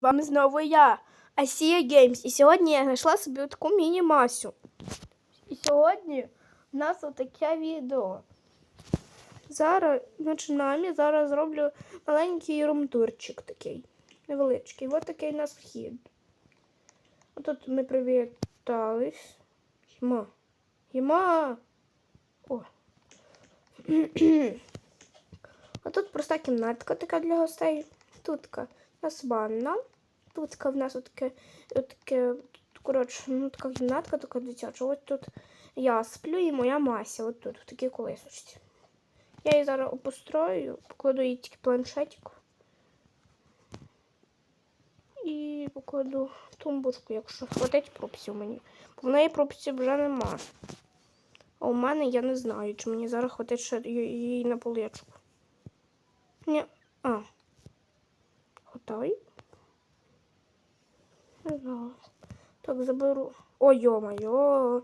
вами знову я, Асія Геймс. І сьогодні я знайшла собі таку міні-масю. І сьогодні у нас отаке відео. Зараз починаємо. Зараз зроблю маленький румтурчик такий. Невеличкий. Ось такий у нас вхід. Отут ми привітались. Їма. Їма. О. А тут проста кімнатка така для гостей. Тут у нас ванна. Тут в нас таке, таке коротше, ну, така кімнатка, така дитяча. Ось тут я сплю і моя Мася. От тут, в такій колисочці. Я її зараз опострою, покладу їй тільки планшетик. І покладу тумбочку, якщо хватить пропсів мені. Бо в неї пропсів вже нема. А у мене я не знаю, чи мені зараз хватить ще її на поличку. Ні. А. Не. Так, заберу. Ой, йо-моє.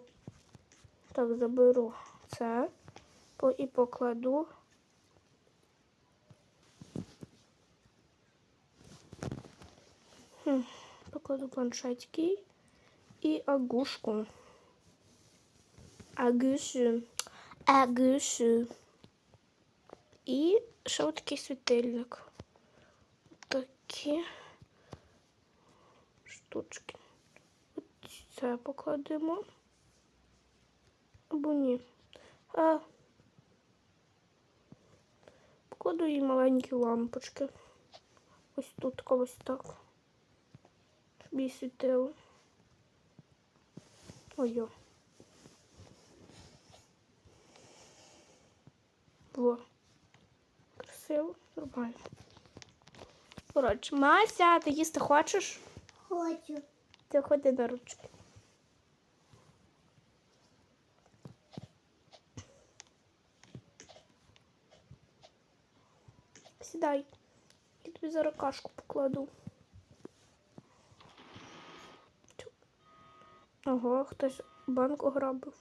Так, заберу це і покладу. Покладу планшетки і агушку. Агушу. Агушу. І ще такий світильник. Такі штучки. От це покладемо. Або ні. А, покладу їй маленькі лампочки. Ось тут когось так. Щоб їй світило. Ой-о. Во. Красиво, нормально. Коротше, Мася, ти їсти хочеш? Хочу. Ти ходи на ручки. Сідай. Я тобі зараз кашку покладу. Ого, хтось банк ограбив.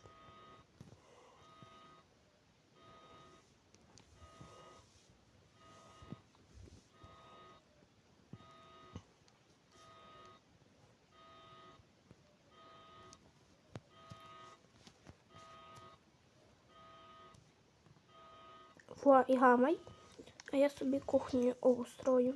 Во, і гамай. А я собі кухню обустрою.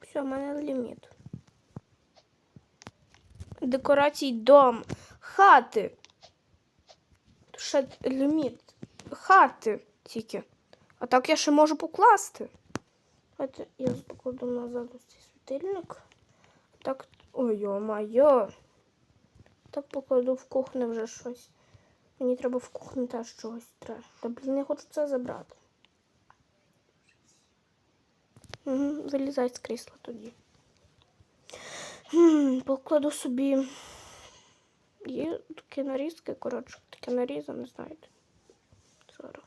Все, в мене ліміт. Декорацій дом. Хати. Ще ліміт. Хати тільки. А так я ще можу покласти. Давайте я покладу назад ось світильник. Так, ой, йо-майо. Так покладу в кухню вже щось. Мені треба в кухню теж чогось треба. Та блін, я хочу це забрати. Угу, вилізай з крісла тоді. Хм, покладу собі. Є такі нарізки, коротше, таке нарізане, знаєте. Зараз.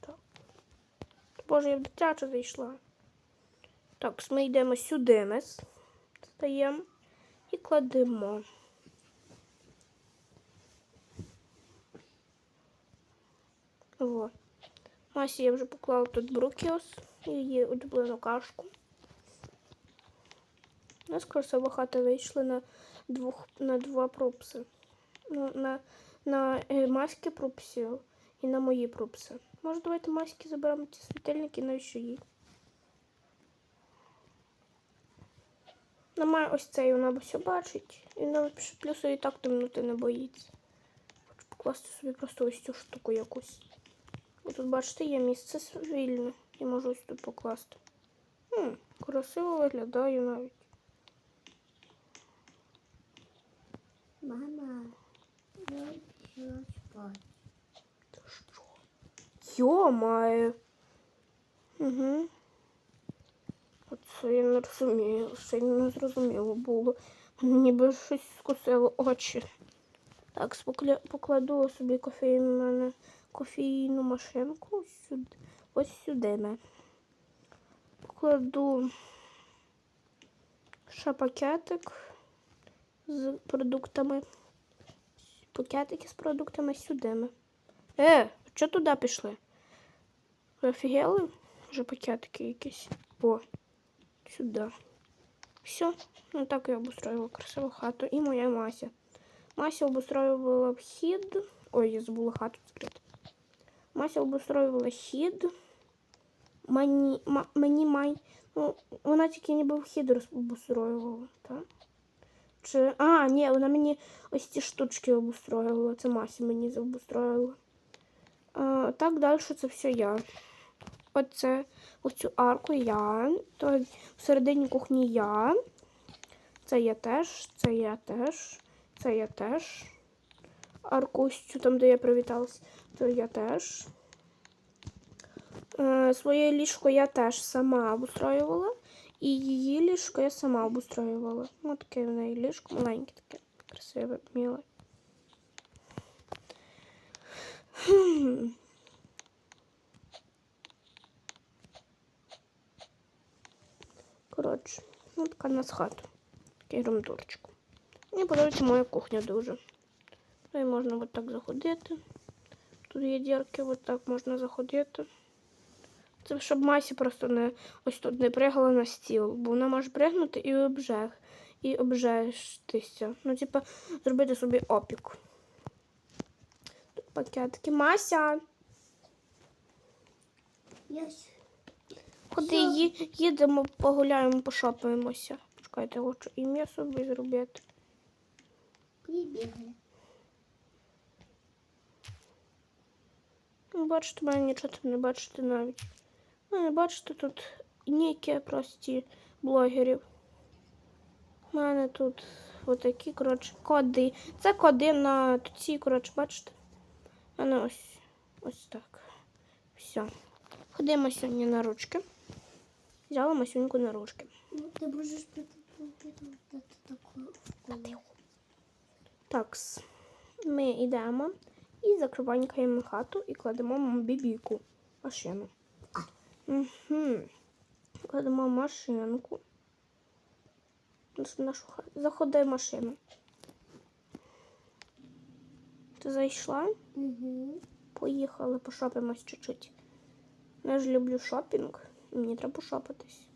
Так. Боже, я в дитяче зайшла. Так, ми йдемо сюди, ми стаємо і кладемо. Вот. Масі я вже поклала тут брукіос і її улюблену кашку. У нас красива хата вийшли на двох на два пропси. Ну, на на е, маски пропсів і на мої пропси. Може, давайте маски заберемо ці світильники, навіщо їй? Немає ось цей, вона все бачить. І на плюсу і так темноти не боїться. Хочу покласти собі просто ось цю штуку якусь. І тут, бачите, є місце вільне. Я можу ось тут покласти. Хм, красиво виглядає навіть. Мама, я хочу спати. Та що? Йо-має. Угу. Оце я не розумію. Це не зрозуміло було. Ніби щось скосило очі. Так, покладу собі кофейну, кофейну машинку сюди. Ось сюди. Ми. Покладу ще пакетик з продуктами. Пакетики з продуктами сюди. ми. Е, що туди пішли? Ви офігели? Вже пакетики якісь. О, сюди. Все. Ну так я обустроювала красиву хату. І моя Мася. Мася обустроювала вхід. Ой, я забула хату закрити. Мася обустроювала хід. Мені, ма, мені май. Ну, вона тільки ніби вхід обустроювала, так? Чи. А, ні, вона мені ось ці штучки обустроювала. Це Мася мені обустроювала. А, так, далі це все я. Оце оцю арку я. То всередині кухні я. Це я теж, це я теж, це я теж. Арку ось цю там, де я привіталась, то я теж. Е, своє ліжко я теж сама обустроювала. І її ліжко я сама обустроювала. Ось таке в неї ліжко, маленьке таке, красиве, миле. Хм. Коротше, ну така нас хата. Такий ромдурчик. Мені подобається моя кухня дуже. Тут можна от так заходити. Тут є дірки, от так можна заходити. Це щоб Масі просто не ось тут не пригала на стіл, бо вона може пригнути і обжег, і обжектися. Ну, типа, зробити собі опік. Тут пакетики. Мася, Я Що? ї- їдемо, погуляємо, пошопаємося. Чекайте, хочу ім'я собі зробити. прибегли. Ну, Бачите, мене нічого тут не бачите навіть. Ну, не бачите тут ніки прості блогерів. У мене тут отакі, коротше, коди. Це коди на ці, коротше, бачите? У мене ось ось так. Все. Ходимо сьогодні на ручки. Взяла Масюньку на ручки. Ну, можешь приготовить вот это такое. Так, ми йдемо і закриванькаємо хату і кладемо бібіку машину. Угу. Кладемо машинку. Нашу хату. Заходи в машину. Ти зайшла? Угу. Поїхали, пошопимось чуть-чуть. Я ж люблю шопінг. Мені треба пошопитись.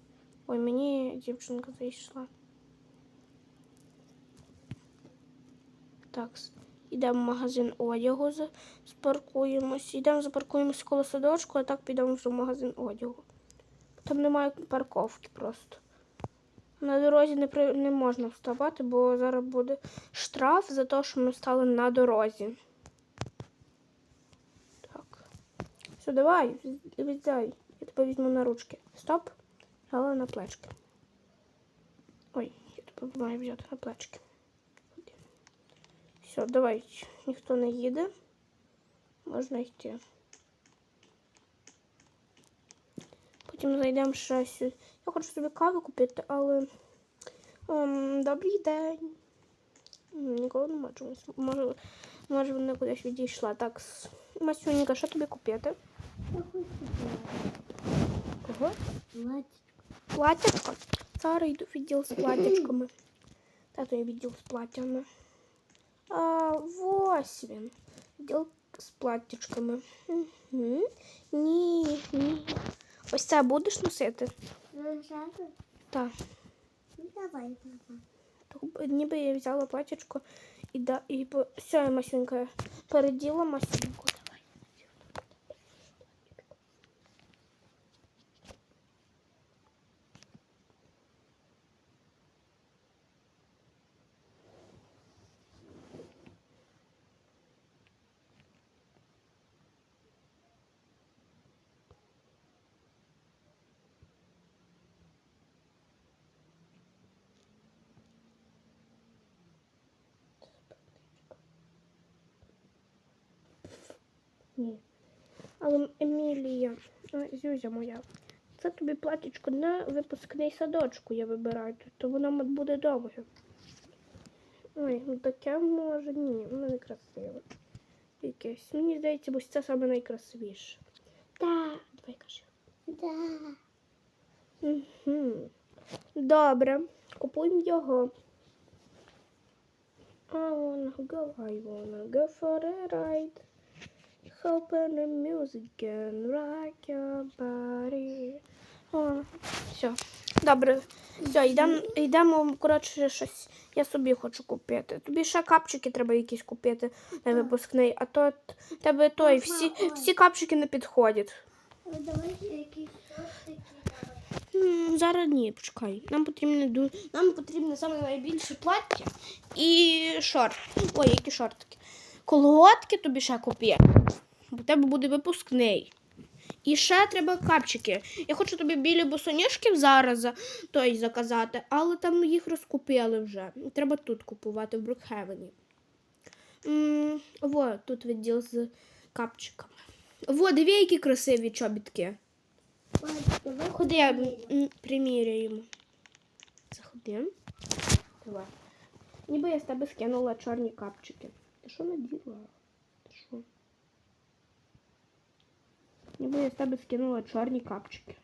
Ой, мені дівчинка зайшла. Так, йдемо в магазин одягу, спаркуємось. Йдемо запаркуємося коло садочку, а так підемо вже в магазин одягу. Там немає парковки просто. На дорозі не, при... не можна вставати, бо зараз буде штраф за те, що ми стали на дорозі. Так. Все, давай, віддай. Тебе візьму на ручки. Стоп. Взяла на плечки. Ой, я тебе маю взяти на плечки. Все, давай. Ніхто не їде. Можна йти. Потім зайдемо ще сюди. Я хочу собі каву купити, але. ем, добрий день. Нікого немає чомусь. Може, може вона кудись відійшла. Так, Масюнька, що тобі купити? Я хочу Кого? платье. Платячко. Зараз йду в відділ з платячками. Тато я відділ з платтями. А, ось він. Відділ з платтячками. Угу. Ні, ні. Ось це будеш носити? Ржавый? Так. Ну, давай, папа. Так, Ніби я взяла платячко і да, і по... все, Масюнька переділа Масюньку. Ні. Але Емілія, Зюзя моя, це тобі платічко на випускний садочку я вибираю, то воно буде довге. Ой, ну таке може ні, воно не красиве. Якесь. Мені здається, ось це саме найкрасивіше. Так, давай кажи. Да. Угу. Добре, купуємо його. I wanna go, I wanna go for a ride. Open the music and rock your body. О, все. Добре. Все, йдемо, йдемо, коротше, щось. Я собі хочу купити. Тобі ще капчики треба якісь купити на випускний, а то тебе той, всі, всі капчики не підходять. Зараз ні, почекай. Нам потрібно нам потрібно саме найбільше плаття і шорт. Ой, які шортики. Колготки тобі ще купити. Бо в тебе буде випускний. І ще треба капчики. Я хочу тобі білі босоніжки зараз той заказати, але там їх розкупили вже. Треба тут купувати в Брукхевені. Во, тут відділ з капчиками. Во, диви, які красиві чобітки. Ходи, м, приміряємо. Заходи. Давай. Ніби я з тебе скинула чорні капчики. Ти що наділа? Ти що? Ніби я з тебе скинула чорні капчики.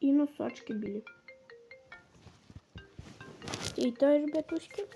І носочки білі. І теж бетушки.